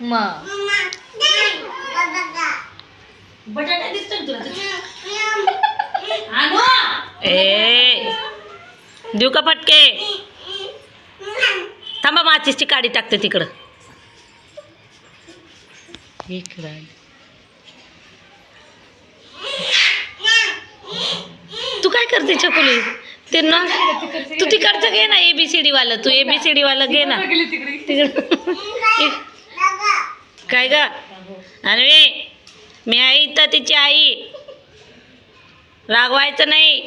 मग बटाटा दिसतो ना तुला आणू. ए देऊ का फटके? थांबा माचीसची काडी टाकते तिकडं. इकडं. तू काय करते चकुली ते ना तू तिकडचं घे ना एबीसीडी वालं. तू एबीसीडी वालं घे ना. तिकडं काय ग? आणि मी आई तर तिची आई. रागवायचं नाही.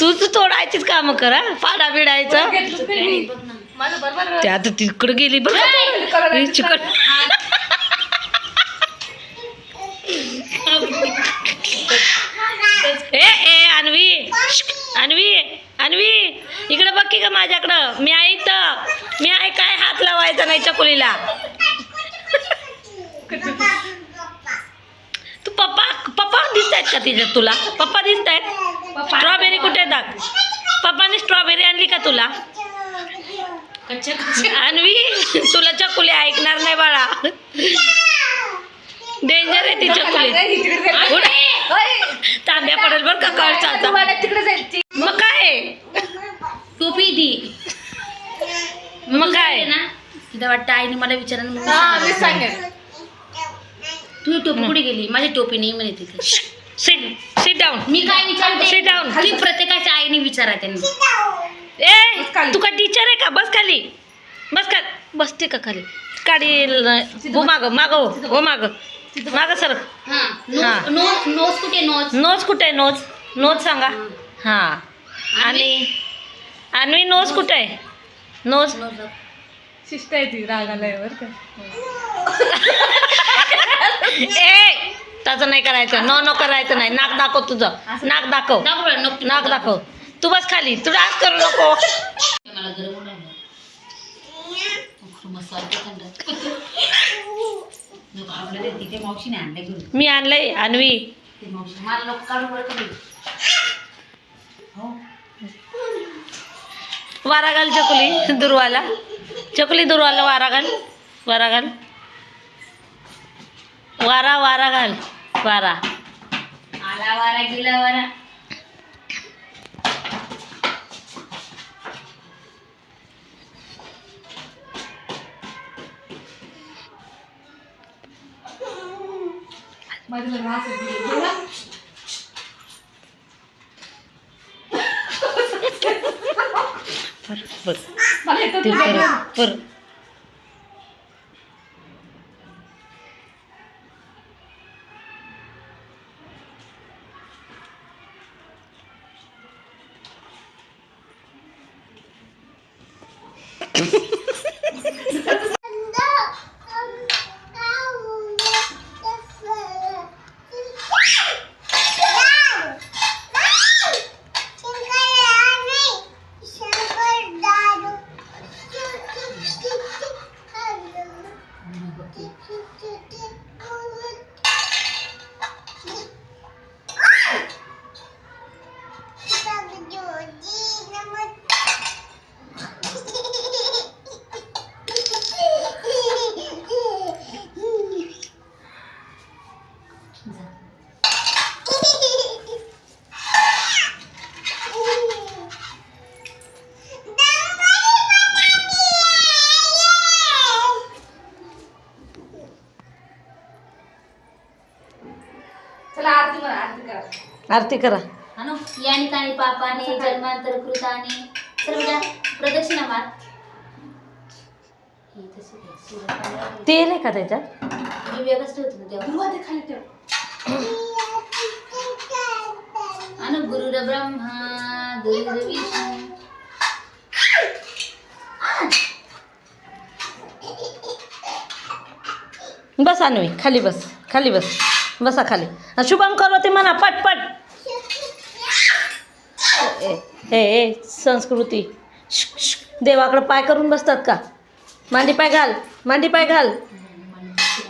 तूच तोडायचीच काम कर पाडा बिडायचं. ते आता तिकडे गेली? ही चिकट. ए ए अन्वी. अन्वी अन्वी इकडे बघ की का माझ्याकडं? मी आहे तर मी आहे काय हात लावायचा नाही चकुलीला? तू पप्पा पप्पा दिसत आहेत का तिच्यात तुला? पप्पा दिसत आहेत स्ट्रॉबेरी कुठे दाख. पप्पाने स्ट्रॉबेरी आणली का तुला? अन्वी तुला चकुली ऐकणार नाही बाळा. डेंजर आहे ती चकुली. तांब्या पडेल बरं का कळचा तिकडे जायची मग काय टोपी दी मग काय ना तिथं वाटतं आईने मला विचारलं हा मी. सांगेन. तुझी टोपी कुठे गेली? माझी टोपी नाही म्हणे तिथे. सिट सिट डाऊन मी काय विचारते. ती प्रत्येकाच्या आईने विचारा त्यांनी. ए खाली. तू का टीचर आहे का? बस खाली. बस का बसते का खाली? काढी हो माग माग हो हो माग. माग सर. हा हा. नोज कुठे नोज. नोज कुठे आहे? नोज. नोज सांगा. हा. आणि? अन्वी नोज कुठे आहे? नोज. नोज. शिष्ट आहे ती रागाला बरं का. ए तसं नाही करायचं. नो नो करायचं नाही. नाक दाखव तुझं. नाक दाखव. नको- दाखव. तू बस खाली. तू डान्स करू नको. मी आणलंय अन्वी मी. हो. वारा घाल चकुली दुर्वाला. चकुली दुर्वाला वारा घाल वारा घाल वारा. वारा घाल वारा. आला वारा गेला वारा माझ्या ते तुला. पर. आरती करा. हा ना याने कानी पापाने जन्मांतर कृताने सर्व जा प्रदक्षिणा मार हे तसे. तेल आहे का त्याच्यात? मी वेगळंच ठेवतो ना तेव्हा. दुर्वा ते खाली ठेव. आणि गुरुर ब्रह्मा गुरुर विष्णू. बस अन्वी खाली बस खाली बस. बसा खाली शुभम शुभम करोती म्हणा पटपट हे ए संस्कृती देवाकडं पाय करून बसतात का मांडी पाय घाल मांडी पाय घाल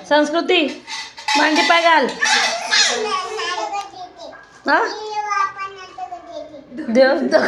संस्कृती मांडी पाय घाल हा देव ते